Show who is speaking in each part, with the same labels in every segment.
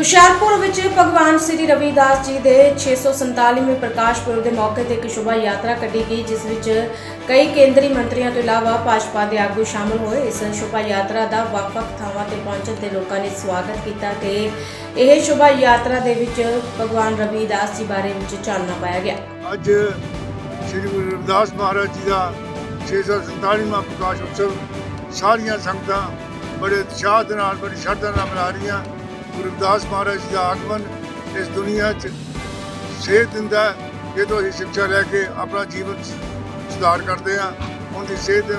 Speaker 1: ਹੁਸ਼ਿਆਰਪੁਰ ਵਿੱਚ ਭਗਵਾਨ ਸ੍ਰੀ ਰਵਿਦਾਸ ਜੀ ਦੇ 647ਵੇਂ ਪ੍ਰਕਾਸ਼ ਪੁਰਬ ਦੇ ਮੌਕੇ ਤੇ ਇੱਕ ਸ਼ੋਭਾ ਯਾਤਰਾ ਕੱਢੀ ਗਈ, ਜਿਸ ਵਿੱਚ ਕਈ ਕੇਂਦਰੀ ਮੰਤਰੀਆਂ ਤੋਂ ਇਲਾਵਾ ਭਾਜਪਾ ਦੇ ਆਗੂ ਸ਼ਾਮਲ ਹੋਏ। ਇਸ ਸ਼ੋਭਾ ਯਾਤਰਾ ਦਾ ਵੱਖ-ਵੱਖ ਥਾਵਾਂ ਤੇ ਪਹੁੰਚਣ ਤੇ ਲੋਕਾਂ ਨੇ ਸਵਾਗਤ ਕੀਤਾ ਤੇ ਇਹ ਸ਼ੋਭਾ ਯਾਤਰਾ ਦੇ ਵਿੱਚ ਭਗਵਾਨ ਰਵਿਦਾਸ ਜੀ ਬਾਰੇ ਵਿੱਚ ਚਾਨਣਾ ਪਾਇਆ ਗਿਆ।
Speaker 2: ਅੱਜ ਸ੍ਰੀ ਗੁਰੂ ਰਵਿਦਾਸ ਮਹਾਰਾਜ ਜੀ ਦਾ 647ਵਾਂ ਪ੍ਰਕਾਸ਼ ਉਤਸਵ ਸਾਰੀਆਂ ਸੰਗਤਾਂ ਬੜੇ ਉਤਸ਼ਾਹ ਦੇ ਨਾਲ, ਬੜੀ ਸ਼ਰਧਾ ਨਾਲ ਮਨਾ ਰਹੀਆਂ। ਗੁਰੂ ਰਵਿਦਾਸ ਮਹਾਰਾਜ ਜੀ ਦਾ ਆਗਮਨ ਇਸ ਦੁਨੀਆ 'ਚ ਸੇਧ ਦਿੰਦਾ ਹੈ, ਜਦੋਂ ਅਸੀਂ ਸਿੱਖਿਆ ਲੈ ਕੇ ਆਪਣਾ ਜੀਵਨ ਸੁਧਾਰ ਕਰਦੇ ਹਾਂ। ਉਹਦੀ ਸੇਧ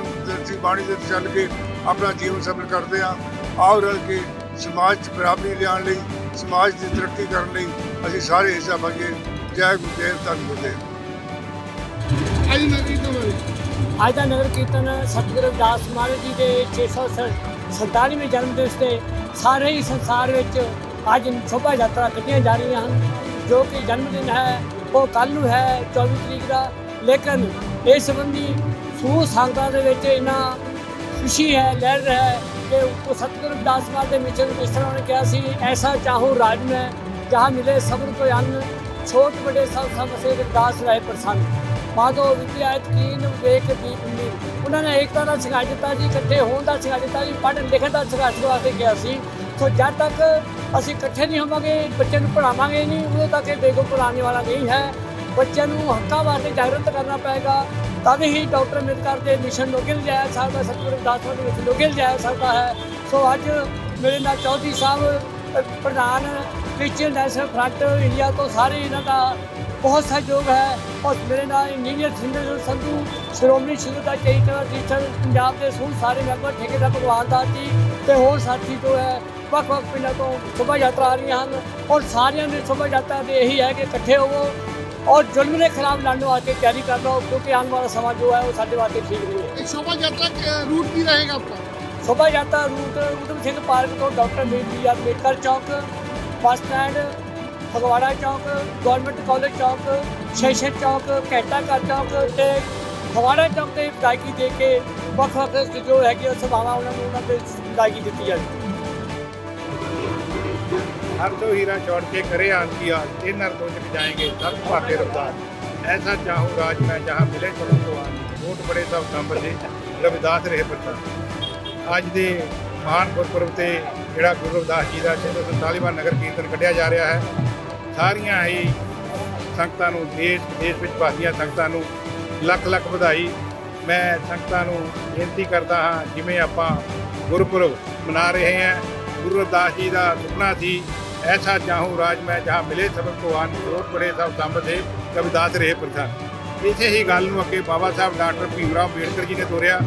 Speaker 2: ਦੇ ਬਾਣੀ ਦੇ ਚੱਲ ਕੇ ਆਪਣਾ ਜੀਵਨ ਸਫਲ ਕਰਦੇ ਹਾਂ। ਆਓ ਰਲ ਕੇ ਸਮਾਜ 'ਚ ਬਰਾਬਰੀ ਲਿਆਉਣ ਲਈ ਸਮਾਜ ਦੀ ਤਰੱਕੀ ਕਰਨ ਲਈ ਅਸੀਂ ਸਾਰੇ ਹਿੱਸਾ ਪਾਈਏ ਜੈ ਗੁਰਦੇਵ ਧੰਨ ਗੁਰਦੇਵ
Speaker 3: ਅੱਜ ਨਗਰੀ ਤੋਂ
Speaker 4: ਅੱਜ ਦਾ ਨਗਰ ਕੀਰਤਨ ਸਤਿਗੁਰੂ ਰਵਿਦਾਸ ਮਹਾਰਾਜ ਜੀ ਦੇ 647ਵੇਂ ਜਨਮ ਦਿਵਸ ਤੇ ਸਾਰੇ ਹੀ ਸੰਸਾਰ ਵਿੱਚ ਅੱਜ ਸ਼ੋਭਾ ਯਾਤਰਾ ਕੱਢੀਆਂ ਜਾ ਰਹੀਆਂ ਹਨ, ਜੋ ਕਿ ਜਨਮ ਦਿਨ ਹੈ, ਉਹ ਕੱਲ ਨੂੰ ਹੈ 24 ਤਰੀਕ ਦਾ। ਲੇਕਿਨ ਇਸ ਸੰਬੰਧੀ ਸੂ ਸੰਗਤਾਂ ਦੇ ਵਿੱਚ ਇੰਨਾ ਖੁਸ਼ੀ ਹੈ, ਲਹਿਰ ਹੈ ਕਿ ਉਹ ਸਤਿਗੁਰੂ ਰਵਿਦਾਸ ਮਹਾਰਾਜ ਦੇ ਮਿਸ਼ਨ ਜਿਸ ਤਰ੍ਹਾਂ ਉਹਨੇ ਕਿਹਾ ਸੀ, ਐਸਾ ਚਾਹੋ ਰਾਜ ਮੈਂ, ਜਹਾਂ ਮਿਲੇ ਸਬਰ ਕੋ ਅੰਨ, ਛੋਟ ਵੱਡੇ ਸਭ ਸਭ ਸੇ ਰਵਿਦਾਸ ਰਹੇ ਪ੍ਰਸੰਨ। ਮਾਧੋ ਵਿਦਿਆਤ ਕੀਨ ਵੇਖ ਦੀਪ ਉਹਨਾਂ ਨੇ ਏਕਤਾ ਦਾ ਸਿਖਾ ਦਿੱਤਾ ਜੀ, ਇਕੱਠੇ ਹੋਣ ਦਾ ਸਿਖਾ ਦਿੱਤਾ ਜੀ ਪੜ੍ਹਨ ਲਿਖਣ ਦਾ ਸਿਖਾ ਵਾਸਤੇ ਗਿਆ ਸੀ। ਸੋ ਜਦ ਤੱਕ ਅਸੀਂ ਇਕੱਠੇ ਨਹੀਂ ਹੋਵਾਂਗੇ, ਬੱਚਿਆਂ ਨੂੰ ਪੜਾਵਾਂਗੇ ਨਹੀਂ, ਉਦੋਂ ਤੱਕ ਇਹ ਬੇਗੋ ਪੜਾਉਣ ਵਾਲਾ ਨਹੀਂ ਹੈ। ਬੱਚਿਆਂ ਨੂੰ ਹੱਕਾਂ ਵਾਸਤੇ ਜਾਗਰਤ ਕਰਨਾ ਪਏਗਾ। ਤਦ ਹੀ ਡਾਕਟਰ ਅੰਬੇਦਕਰ ਦੇ ਮਿਸ਼ਨ ਲੋਗੇ ਲਿਜਾਇਆ ਸਕਦਾ ਸਤਿਗੁਰੂ ਰਵਿਦਾਸ ਦੇ ਵਿੱਚ ਲੋਗੇ ਲਿਜਾਇਆ ਸਕਦਾ ਹੈ। ਸੋ ਅੱਜ ਮੇਰੇ ਨਾਲ ਚੌਧਰੀ ਸਾਹਿਬ ਪ੍ਰਧਾਨ ਕ੍ਰਿਸਚੀਅਨ ਨੈਸ਼ਨਲ ਫਰੰਟ ਇੰਡੀਆ ਤੋਂ ਸਾਰੇ ਇਹਨਾਂ ਦਾ ਬਹੁਤ ਸਹਿਯੋਗ ਹੈ। ਔਰ ਮੇਰੇ ਨਾਲ ਇੰਜੀਨੀਅਰ ਸਿੰਦਰ ਸੰਧੂ ਸ਼੍ਰੋਮਣੀ ਸ਼ੁਰੂ ਦਾ ਕਈ ਤਰ੍ਹਾਂ ਟੀਚਰ ਪੰਜਾਬ ਦੇ ਸੂਲ ਸਾਰੇ ਮੈਂਬਰ ਠੇਕੇਦਾਰ ਭਗਵਾਨ ਦਾਸ ਜੀ ਤੇ ਹੋਰ ਸਾਥੀ ਜੋ ਹੈ ਵੱਖ ਵੱਖ ਪਿੰਡਾਂ ਤੋਂ ਸ਼ੋਭਾ ਯਾਤਰਾ ਆ ਰਹੀਆਂ ਹਨ। ਔਰ ਸਾਰਿਆਂ ਨੇ ਸ਼ੋਭਾ ਯਾਤਰਾ ਦੇ ਇਹੀ ਹੈ ਕਿ ਇਕੱਠੇ ਹੋਵੋ ਔਰ ਜ਼ੁਲਮ ਦੇ ਖਿਲਾਫ ਲੜਨ ਵਾਸਤੇ ਤਿਆਰੀ ਕਰ ਲਓ। ਕਿਉਂਕਿ ਆਉਣ ਵਾਲਾ ਸਮਾਂ ਜੋ ਹੈ ਉਹ ਸਾਡੇ ਵਾਸਤੇ ਠੀਕ ਨਹੀਂ ਹੈ।
Speaker 3: ਸ਼ੋਭਾ ਯਾਤਰਾ ਰੂਟ ਕੀ ਰਹੇਗਾ ਆਪਣਾ
Speaker 4: ਸ਼ੋਭਾ ਯਾਤਰਾ ਰੂਟ ਉਦਮ ਸਿੰਘ ਪਾਰਕ ਤੋਂ ਡਾਕਟਰ ਬੀ ਆਰ ਅੰਬੇਡਕਰ ਚੌਕ ਬੱਸ ਸਟੈਂਡ ਫਗਵਾੜਾ ਚੌਕ ਗਵਰਨਮੈਂਟ ਕਾਲਜ ਚੌਕ, ਸ਼ੈਸ਼ਨ ਚੌਕ ਕੈਟਾ ਘਰ ਚੌਕ ਤੇ ਫਗਵਾੜਾ ਚੌਕ ਤੇ ਗਾਇਕੀ ਦੇ ਕੇ ਵੱਖ ਵੱਖ ਜੋ ਹੈਗੀ ਉਹ ਸਭਾਵਾਂ ਉਹਨਾਂ ਨੂੰ ਉਹਨਾਂ ਦੇ ਵਿਦਾਇਗੀ ਦਿੱਤੀ ਜਾਵੇ।
Speaker 5: ਹਰ ਜੋ ਹੀਰਾ ਛੋੜ ਕੇ ਕਰੇ ਆਂਤੀਆ ਇਹ ਨਰ ਤੋਂ ਚਿਕ ਜਾਏਗੇ, ਸਭ ਭਾਗੇ ਰਫਤਾਰ ਐਸਾ ਚਾਹੂ ਰਾਜ, ਮੈਂ ਜਹਾਂ ਮਿਲੇ ਕਰਮ ਤੋਂ ਆਂ ਵੋਟ ਬੜੇ ਸਭ ਨੰਬਰ ਦੇ, ਰਵਿਦਾਸ ਰਹੇ ਪਰਤਾ ਅੱਜ ਦੇ ਮਹਾਨ ਗੁਰਪੁਰਬ ਤੇ ਜਿਹੜਾ ਗੁਰੂ ਰਵਿਦਾਸ ਜੀ ਦਾ 647ਵਾਂ ਨਗਰ ਕੀਰਤਨ ਕੱਢਿਆ ਜਾ ਰਿਹਾ ਹੈ। ਸਾਰੀਆਂ ਹੀ ਸੰਗਤਾਂ ਨੂੰ ਦੇਸ਼ ਦੇਸ਼ ਵਿੱਚ ਭਾਗੀਆਂ ਸੰਗਤਾਂ ਨੂੰ ਲੱਖ ਲੱਖ ਵਧਾਈ। ਮੈਂ ਸੰਗਤਾਂ ਨੂੰ ਬੇਨਤੀ ਕਰਦਾ ਹਾਂ, ਜਿਵੇਂ ਆਪਾਂ ਗੁਰਪੁਰਬ ਮਨਾ ਰਹੇ ਹਾਂ, ਗੁਰੂ ਰਵਿਦਾਸ ਜੀ ਦਾ ਸੁਪਨਾ ਸੀ, ਐਸਾ ਚਾਹੂੰ ਰਾਜ ਮੈਂ ਜਹਾਂ ਮਿਲੇ ਸਬਕ ਕੋ ਆਨ ਰੋਟ ਬੜੇ ਸਭ ਸੰਬਤ ਹੈ ਰਵਿਦਾਸ ਰਹੇ ਪ੍ਰਧਾਨ। ਇਸੇ ਹੀ ਗੱਲ ਨੂੰ ਅੱਗੇ ਬਾਬਾ ਸਾਹਿਬ ਡਾਕਟਰ ਭੀਮਰਾਓ ਅੰਬੇਡਕਰ ਜੀ ਨੇ ਤੋਰਿਆ।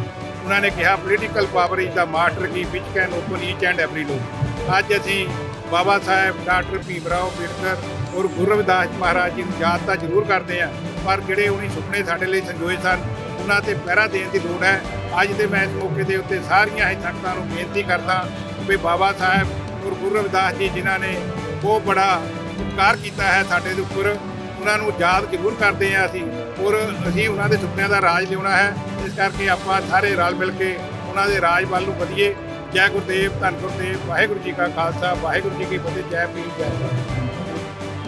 Speaker 5: ਉਹਨਾਂ ਨੇ ਕਿਹਾ political power is the master key which can open each and every door ਅੱਜ ਅਸੀਂ ਬਾਬਾ ਸਾਹਿਬ, ਡਾਕਟਰ ਭੀਮ ਰਾਓ ਅੰਬੇਡਕਰ ਔਰ ਗੁਰੂ ਰਵਿਦਾਸ ਮਹਾਰਾਜ ਜੀ ਨੂੰ ਯਾਦ ਤਾਂ ਜ਼ਰੂਰ ਕਰਦੇ ਹਾਂ ਪਰ ਜਿਹੜੇ ਉਹਨੇ ਸੁਪਨੇ ਸਾਡੇ ਲਈ ਸੰਜੋਏ ਸਨ, ਉਹਨਾਂ ਤੇ ਪਹਿਰਾ ਦੇਣ ਦੀ ਲੋੜ ਹੈ। ਅੱਜ ਦੇ ਮੈਂ ਇਸ ਮੌਕੇ ਦੇ ਉੱਤੇ ਸਾਰੀਆਂ ਹੀ ਸੰਗਤਾਂ ਨੂੰ ਬੇਨਤੀ ਕਰਦਾ ਵੀ ਬਾਬਾ ਸਾਹਿਬ ਔਰ ਗੁਰੂ ਰਵਿਦਾਸ ਜੀ ਜਿਨ੍ਹਾਂ ਨੇ ਬਹੁਤ ਬੜਾ ਉਪਕਾਰ ਕੀਤਾ ਹੈ ਸਾਡੇ ਦੇ ਉੱਪਰ, ਉਹਨਾਂ ਨੂੰ ਯਾਦ ਜ਼ਰੂਰ ਕਰਦੇ ਹਾਂ ਅਸੀਂ ਔਰ ਅਸੀਂ ਉਹਨਾਂ ਦੇ ਸੁਪਨਿਆਂ ਦਾ ਰਾਜ ਲਿਆਉਣਾ ਹੈ। ਇਸ ਕਰਕੇ ਆਪਾਂ ਸਾਰੇ ਰਲ ਮਿਲ ਕੇ ਉਹਨਾਂ ਦੇ ਰਾਜ ਵੱਲ ਨੂੰ ਵਧੀਏ। ਜੈ ਗੁਰਦੇਵ, ਧੰਨ ਗੁਰਦੇਵ, ਵਾਹਿਗੁਰੂ ਜੀ ਕਾ ਖਾਲਸਾ, ਵਾਹਿਗੁਰੂ ਜੀ ਕੀ ਫਤਿਹ, ਜੈ ਪੀਰ ਜੈ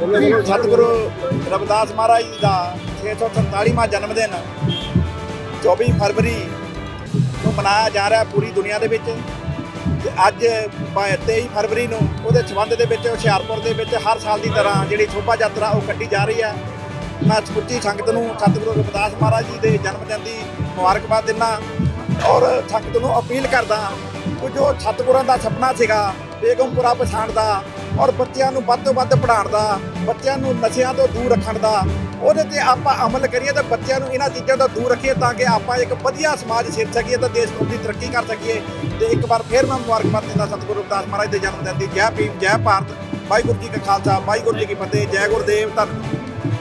Speaker 5: ਵਾਹਿਗੁਰੂ
Speaker 6: ਸਤਿਗੁਰੂ ਰਵਿਦਾਸ ਮਹਾਰਾਜ ਜੀ ਦਾ 647ਵਾਂ ਜਨਮ ਦਿਨ 24 ਫਰਵਰੀ ਨੂੰ ਮਨਾਇਆ ਜਾ ਰਿਹਾ ਪੂਰੀ ਦੁਨੀਆ ਦੇ ਵਿੱਚ। ਤੇ ਅੱਜ ਪ- 23 ਫਰਵਰੀ ਨੂੰ ਉਹਦੇ ਸੰਬੰਧ ਦੇ ਵਿੱਚ, ਹੁਸ਼ਿਆਰਪੁਰ ਦੇ ਵਿੱਚ ਹਰ ਸਾਲ ਦੀ ਤਰ੍ਹਾਂ ਜਿਹੜੀ ਸ਼ੋਭਾ ਯਾਤਰਾ ਉਹ ਕੱਢੀ ਜਾ ਰਹੀ ਹੈ। ਮੈਂ ਸਮੁੱਚੀ ਸੰਗਤ ਨੂੰ ਸਤਿਗੁਰੂ ਰਵਿਦਾਸ ਮਹਾਰਾਜ ਜੀ ਦੇ ਜਨਮ ਦਿਨ ਦੀ ਮੁਬਾਰਕਬਾਦ ਦਿੰਦਾ ਔਰ ਸੰਗਤ ਨੂੰ ਅਪੀਲ ਕਰਦਾ ਕਿ ਜੋ ਛਤਪੁਰਾਂ ਦਾ ਸੁਪਨਾ ਸੀਗਾ, ਬੇਗਮਪੁਰਾ ਪਛਾਣ ਦਾ ਔਰ ਬੱਚਿਆਂ ਨੂੰ ਵੱਧ ਤੋਂ ਵੱਧ ਪੜ੍ਹਾਉਣ ਦਾ, ਬੱਚਿਆਂ ਨੂੰ ਨਸ਼ਿਆਂ ਤੋਂ ਦੂਰ ਰੱਖਣ ਦਾ, ਉਹਦੇ ਤੇ ਆਪਾਂ ਅਮਲ ਕਰੀਏ ਤਾਂ ਬੱਚਿਆਂ ਨੂੰ ਇਹਨਾਂ ਚੀਜ਼ਾਂ ਤੋਂ ਦੂਰ ਰੱਖੀਏ ਤਾਂ ਕਿ ਆਪਾਂ ਇੱਕ ਵਧੀਆ ਸਮਾਜ ਸਿਰ ਸਕੀਏ ਤਾਂ ਦੇਸ਼ ਨੂੰ ਦੀ ਤਰੱਕੀ ਕਰ ਸਕੀਏ। ਤੇ ਇੱਕ ਵਾਰ ਫੇਰ ਮੈਂ ਮੁਬਾਰਕਬਾਦ ਦਿੰਦਾ ਸਤਿਗੁਰੂ ਰਵਿਦਾਸ ਮਹਾਰਾਜ ਦੇ ਜਨਮ ਦਿਨ ਦੀ। ਜੈ ਭੀਮ, ਜੈ ਭਾਰਤ। ਵਾਹਿਗੁਰੂ ਜੀ ਕਾ ਖਾਲਸਾ, ਵਾਹਿਗੁਰੂ ਜੀ ਕੀ ਫਤਿਹ, ਜੈ ਗੁਰਦੇਵ ਧੰਨ।